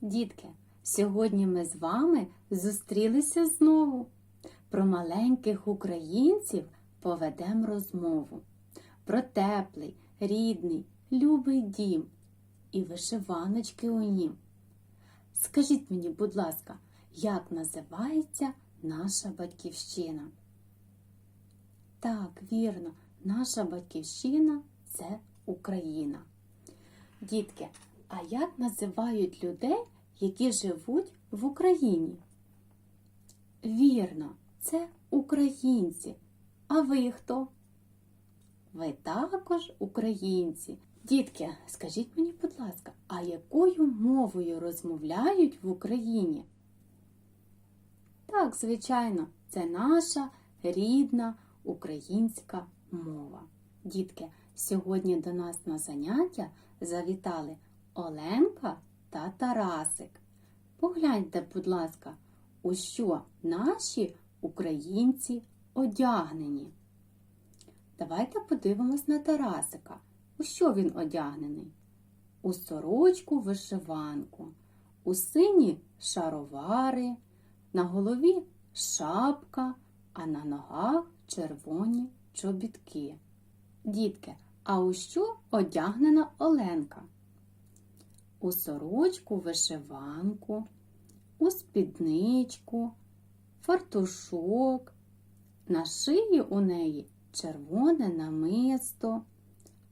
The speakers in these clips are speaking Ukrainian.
Дітки, сьогодні ми з вами зустрілися знову. Про маленьких українців поведемо розмову. Про теплий, рідний, любий дім і вишиваночки у нім. Скажіть мені, будь ласка, як називається наша батьківщина? Так, вірно, наша батьківщина це Україна. Дітки, а як називають людей, які живуть в Україні? Вірно, це українці. А ви хто? Ви також українці. Дітки, скажіть мені, будь ласка, а якою мовою розмовляють в Україні? Так, звичайно, це наша рідна українська мова. Дітки, сьогодні до нас на заняття завітали Оленка та Тарасик. Погляньте, будь ласка, у що наші українці одягнені. Давайте подивимось на Тарасика. У що він одягнений? У сорочку вишиванку, у сині шаровари, на голові шапка, а на ногах червоні чобітки. Дітки, а у що одягнена Оленка? У сорочку вишиванку, у спідничку, фартушок. На шиї у неї червоне намисто,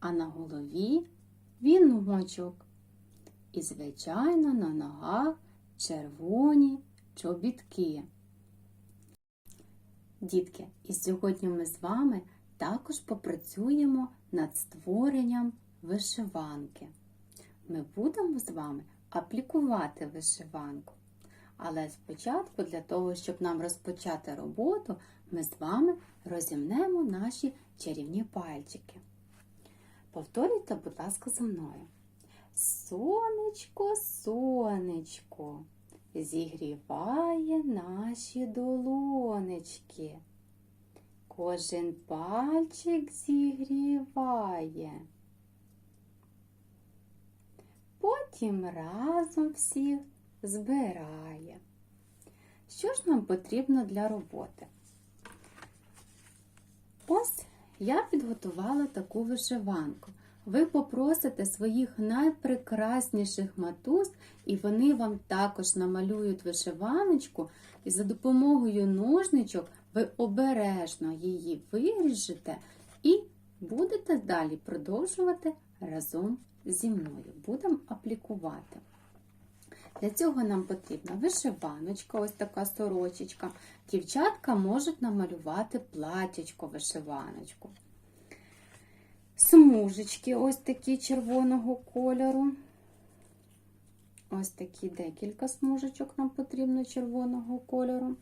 а на голові віночок. І, звичайно, на ногах червоні чобітки. Дітки, і сьогодні ми з вами також попрацюємо над створенням вишиванки. Ми будемо з вами аплікувати вишиванку. Але спочатку, для того, щоб нам розпочати роботу, ми з вами розімнемо наші чарівні пальчики. Повторюйте, будь ласка, за мною. Сонечко, сонечко, зігріває наші долонечки. Кожен пальчик зігріває. Потім разом всіх збирає. Що ж нам потрібно для роботи? Ось я підготувала таку вишиванку. Ви попросите своїх найпрекрасніших матусь, і вони вам також намалюють вишиваночку, і за допомогою ножничок ви обережно її виріжете будете далі продовжувати разом зі мною. Будемо аплікувати. Для цього нам потрібна вишиваночка, ось така сорочечка. Дівчатка можуть намалювати платячко вишиваночку. Смужечки ось такі червоного кольору. Ось такі декілька смужечок нам потрібно червоного кольору.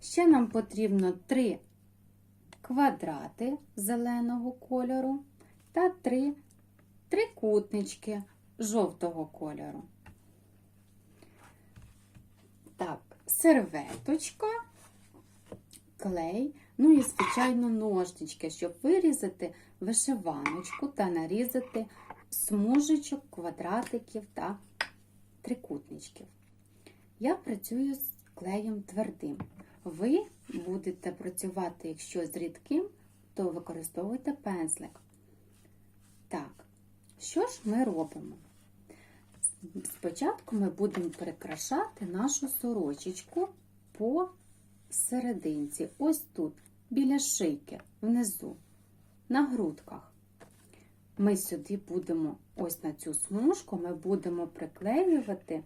Ще нам потрібно три квадрати зеленого кольору та три трикутнички жовтого кольору. Так, серветочка, клей, ну і, звичайно, ножнички, щоб вирізати вишиваночку та нарізати смужечок, квадратиків та трикутничків. Я працюю з клеєм твердим. Ви будете працювати, якщо з рідким, то використовуйте пензлик. Так, що ж ми робимо? Спочатку ми будемо прикрашати нашу сорочечку по серединці, ось тут, біля шийки, внизу, на грудках. Ми сюди будемо, ось на цю смужку, ми будемо приклеювати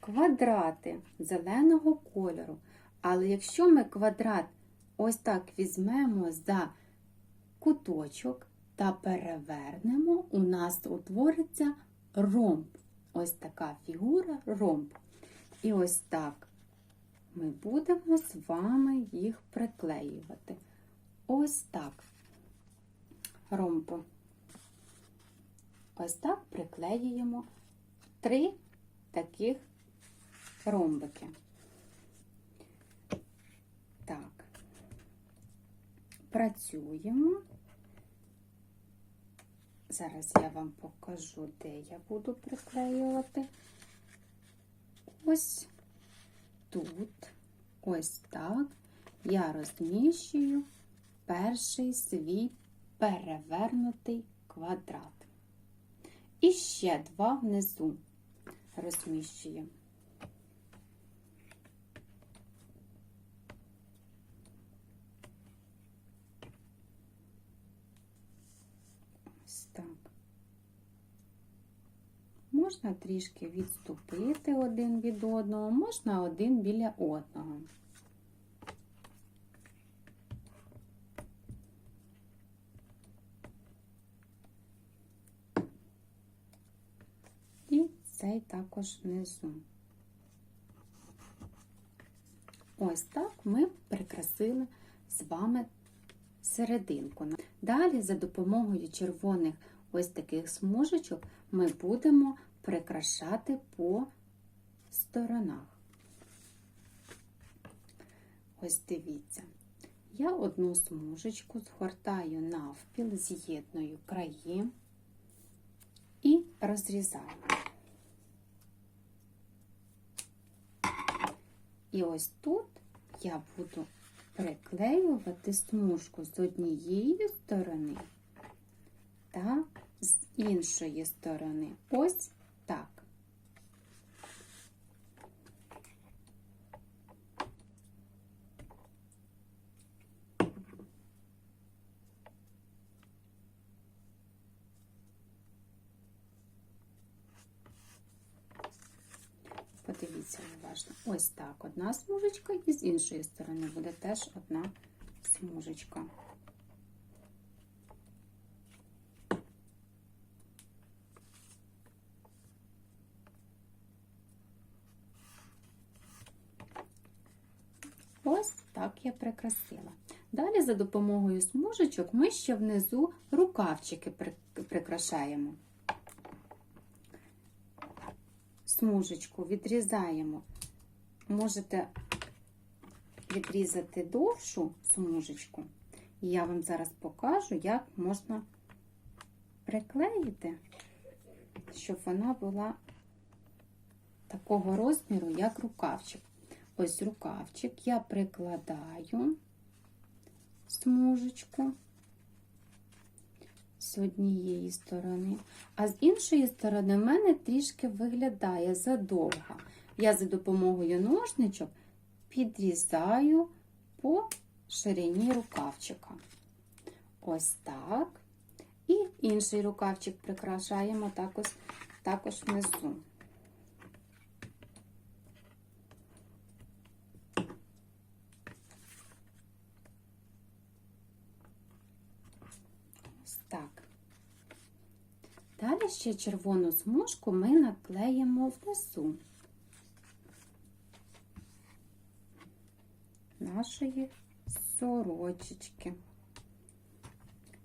квадрати зеленого кольору. Але якщо ми квадрат ось так візьмемо за куточок та перевернемо, у нас утвориться ромб. Ось така фігура ромб. І ось так ми будемо з вами їх приклеювати. Ось так. Ромб. Ось так приклеюємо три таких ромбики. Так, працюємо. Зараз я вам покажу, де я буду приклеювати. ось тут, ось так, я розміщую перший свій перевернутий квадрат. І ще два внизу розміщую. Ось так. Можна трішки відступити один від одного, можна один біля одного. І цей також внизу. Ось так ми прикрасили з вами серединку. Далі, за допомогою червоних ось таких смужечок, ми будемо прикрашати по сторонах. Ось дивіться, я одну смужечку згортаю навпіл, з'єдную краї і розрізаю. І ось тут я буду приклеювати смужку з однієї сторони та з іншої сторони. Ось так. Ось так одна смужечка, і з іншої сторони буде теж одна смужечка. Ось так я прикрасила. Далі за допомогою смужечок ми ще внизу рукавчики прикрашаємо. Смужечку відрізаємо. Можете відрізати довшу смужечку, і я вам зараз покажу, як можна приклеїти, щоб вона була такого розміру, як рукавчик. Ось рукавчик я прикладаю смужечку з однієї сторони, а з іншої сторони в мене трішки виглядає задовго. Я за допомогою ножничок підрізаю по ширині рукавчика. Ось так. І інший рукавчик прикрашаємо також, також внизу. Далі ще червону смужку ми наклеїмо внизу нашої сорочечки.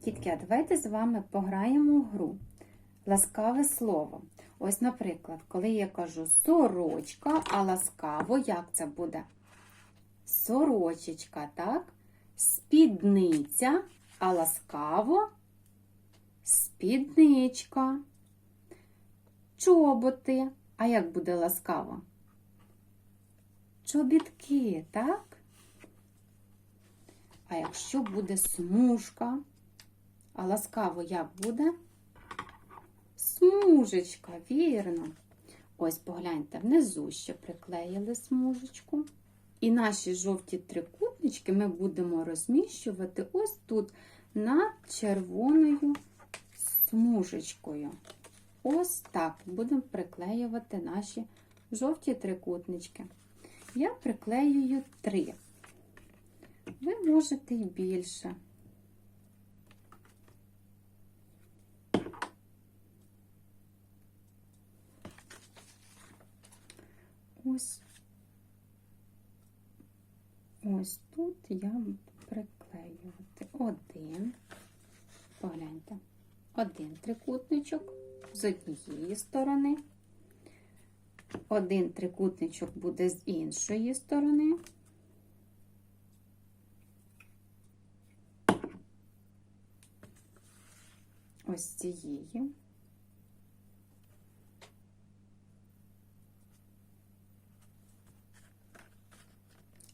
Дітки, а давайте з вами пограємо в гру. Ласкаве слово. Ось, наприклад, коли я кажу сорочка, а ласкаво, як це буде? Сорочечка, так? Спідниця, а ласкаво спідничка. Чоботи. А як буде ласкаво? Чобітки, так? А якщо буде смужка, а ласкаво як буде? Смужечка, вірно. Ось погляньте, внизу ще приклеїли смужечку. І наші жовті трикутнички ми будемо розміщувати ось тут над червоною смужечкою. Ось так будемо приклеювати наші жовті трикутнички. Я приклеюю три. Ви можете і більше. Ось. Ось тут я буду приклеювати. Один, погляньте, один трикутничок з однієї сторони, один трикутничок буде з іншої сторони. Ось з цієї.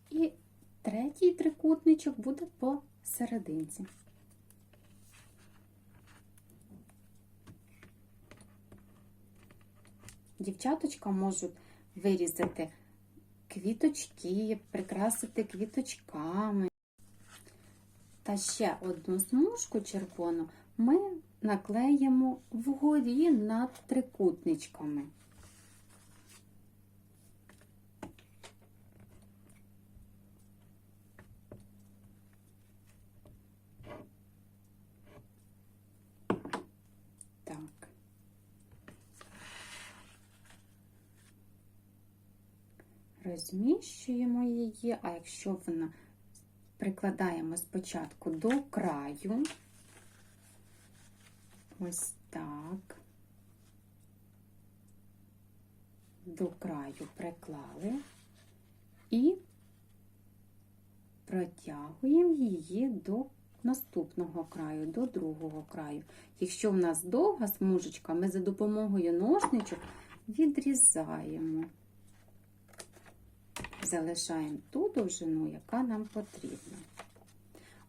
І третій трикутничок буде посерединці. Дівчаточка можуть вирізати квіточки, прикрасити квіточками. Та ще одну смужку червону ми наклеїмо вгорі над трикутничками. Розміщуємо її, а якщо вона прикладаємо спочатку до краю, ось так, до краю приклали і протягуємо її до наступного краю, до другого краю. Якщо в нас довга смужечка, ми за допомогою ножничок відрізаємо залишаємо ту довжину, яка нам потрібна.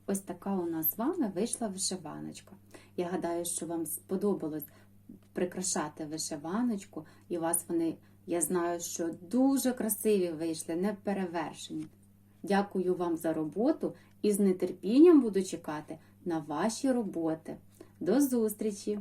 Ось така у нас з вами вийшла вишиваночка. Я гадаю, що вам сподобалось прикрашати вишиваночку, і у вас вони, я знаю, що дуже красиві вийшли, неперевершені. Дякую вам за роботу і з нетерпінням буду чекати на ваші роботи. До зустрічі!